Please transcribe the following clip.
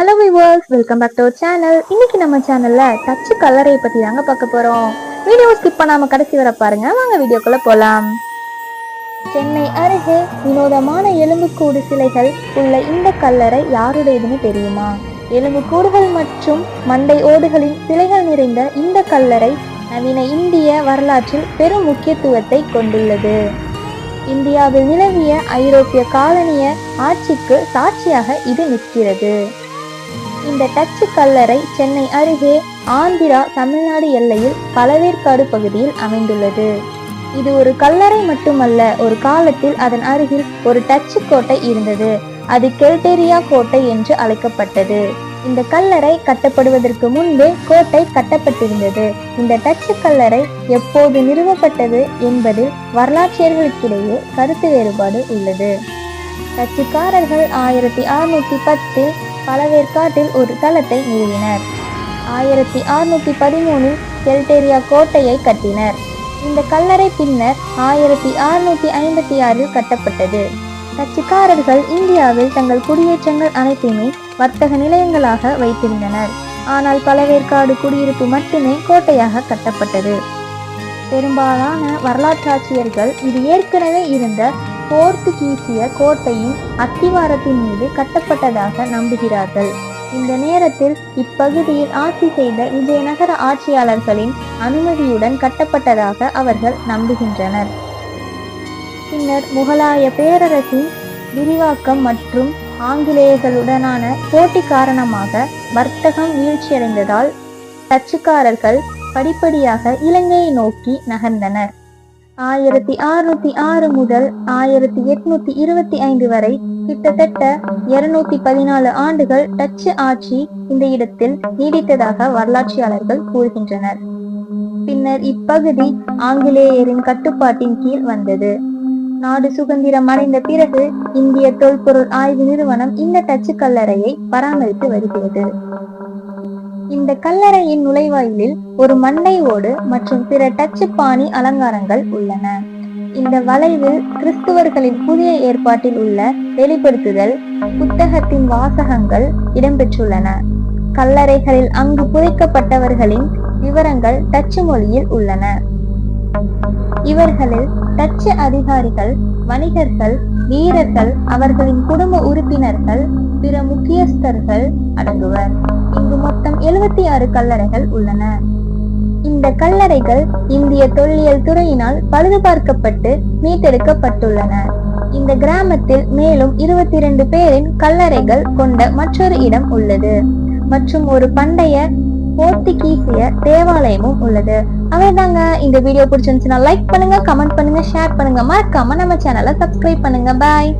Hello viewers welcome back to our channel இன்னைக்கு நம்ம சேனல்ல டச்சு கலரை பத்தி தாங்க பார்க்க போறோம். வீடியோ ஸ்கிப் பண்ணாம கடைசி வர பாருங்க. வாங்க வீடியோக்குள்ள போலாம். சென்னை அருகே வினோதமான எலும்புக்கூடு சிலைகள் உள்ள இந்த கல்லறை யாருடையதுன்னு தெரியுமா? எலும்புக்கூடுகள் மற்றும் மண்டை ஓடுகளின் சிலைகள் நிறைந்த இந்த கல்லறை நவீன இந்திய வரலாற்றில் பெரும் முக்கியத்துவத்தை கொண்டுள்ளது. இந்தியாவில் நிலவிய ஐரோப்பிய காலனிய ஆட்சிக்கு சாட்சியாக இது நிற்கிறது. இந்த டச்சு கல்லறை சென்னை அருகே ஆந்திரா தமிழ்நாடு எல்லையில் பழவேற்காடு பகுதியில் அமைந்துள்ளது. இது ஒரு கல்லறை மட்டுமல்ல ஒரு காலத்தில் அதன் அருகில் ஒரு டச்சு கோட்டை இருந்தது. அது கெல்டேரியா கோட்டை என்று அழைக்கப்பட்டது. இந்த கல்லறை கட்டப்படுவதற்கு முன்பே கோட்டை கட்டப்பட்டிருந்தது. இந்த டச்சு கல்லறை எப்போது நிறுவப்பட்டது என்பதில் வரலாற்றியர்களுக்கிடையே கருத்து வேறுபாடு உள்ளது. டச்சுக்காரர்கள் ஆயிரத்தி அறுநூத்தி பத்தில் பழவேற்காட்டில் ஒரு தளத்தை நிறுவினர். ஆயிரத்தி அறுநூற்றி பதிமூணில் கெல்டேரியா கோட்டையை கட்டினர். இந்த கல்லறை பின்னர் ஆயிரத்தி அறுநூத்தி ஐம்பத்தி ஆறில் கட்டப்பட்டது. டச்சுக்காரர்கள் இந்தியாவில் தங்கள் குடியேற்றங்கள் அனைத்தையுமே வர்த்தக நிலையங்களாக வைத்திருந்தனர். ஆனால் பழவேற்காடு குடியிருப்பு மட்டுமே கோட்டையாக கட்டப்பட்டது. பெரும்பாலான வரலாற்றாட்சியர்கள் இது ஏற்கனவே இருந்த போர்த்துகீசிய கோட்டையின் அத்திவாரத்தின் மீது கட்டப்பட்டதாக நம்புகிறார்கள். இந்த நேரத்தில் இப்பகுதியில் ஆட்சி செய்த விஜயநகர ஆட்சியாளர்களின் அனுமதியுடன் கட்டப்பட்டதாக அவர்கள் நம்புகின்றனர். பின்னர் முகலாய பேரரசின் விரிவாக்கம் மற்றும் ஆங்கிலேயர்களுடனான போட்டி காரணமாக வர்த்தகம் வீழ்ச்சியடைந்ததால் டச்சுக்காரர்கள் படிப்படியாக இலங்கையை நோக்கி நகர்ந்தனர். ஆயிரத்தி அறுநூத்தி ஆறு முதல் ஆயிரத்தி எட்நூத்தி இருபத்தி ஐந்து வரை கிட்டத்தட்ட இருநூத்தி பதினாலு ஆண்டுகள் டச்சு ஆட்சி இந்த இடத்தில் நீடித்ததாக வரலாற்றியாளர்கள் கூறுகின்றனர். பின்னர் இப்பகுதி ஆங்கிலேயரின் கட்டுப்பாட்டின் கீழ் வந்தது. நாடு சுதந்திரம் அடைந்த பிறகு இந்திய தொல்பொருள் ஆய்வு நிறுவனம் இந்த டச்சு கல்லறையை பராமரித்து வருகிறது. இந்த கல்லறையின் நுழைவாயிலில் ஒரு மண்டை ஓடு மற்றும் பிற டச்சு பாணி அலங்காரங்கள் உள்ளன. இந்த வளைவில் கிறிஸ்துவர்களின் புதிய ஏற்பாட்டில் உள்ள வெளிப்படுத்துதல் புத்தகத்தின் வாசகங்கள் இடம்பெற்றுள்ளன. கல்லறைகளில் அங்கு புதைக்கப்பட்டவர்களின் விவரங்கள் டச்சு மொழியில் உள்ளன. இவர்களில் டச்சு அதிகாரிகள் வணிகர்கள் வீரர்கள் அவர்களின் குடும்ப உறுப்பினர்கள் பிற முக்கியஸ்தர்கள் அடங்குவர். இங்கு மொத்தம் எழுபத்தி ஆறு கல்லறைகள் உள்ளன. இந்த கல்லறைகள் இந்திய தொல்லியல் துறையினால் பழுது பார்க்கப்பட்டு மீட்டெடுக்கப்பட்டுள்ளன. இந்த கிராமத்தில் மேலும் இருபத்தி இரண்டு பேரின் கல்லறைகள் கொண்ட மற்றொரு இடம் உள்ளது. மற்றும் ஒரு பண்டைய போர்த்துகீசிய தேவாலயமும் உள்ளது. அவ்வளவுதாங்க. இந்த வீடியோ பிடிச்சிருந்துச்சுன்னா லைக் பண்ணுங்க கமெண்ட் பண்ணுங்க ஷேர் பண்ணுங்க. மறக்காம நம்ம சேனலை சப்ஸ்கிரைப் பண்ணுங்க. பாய்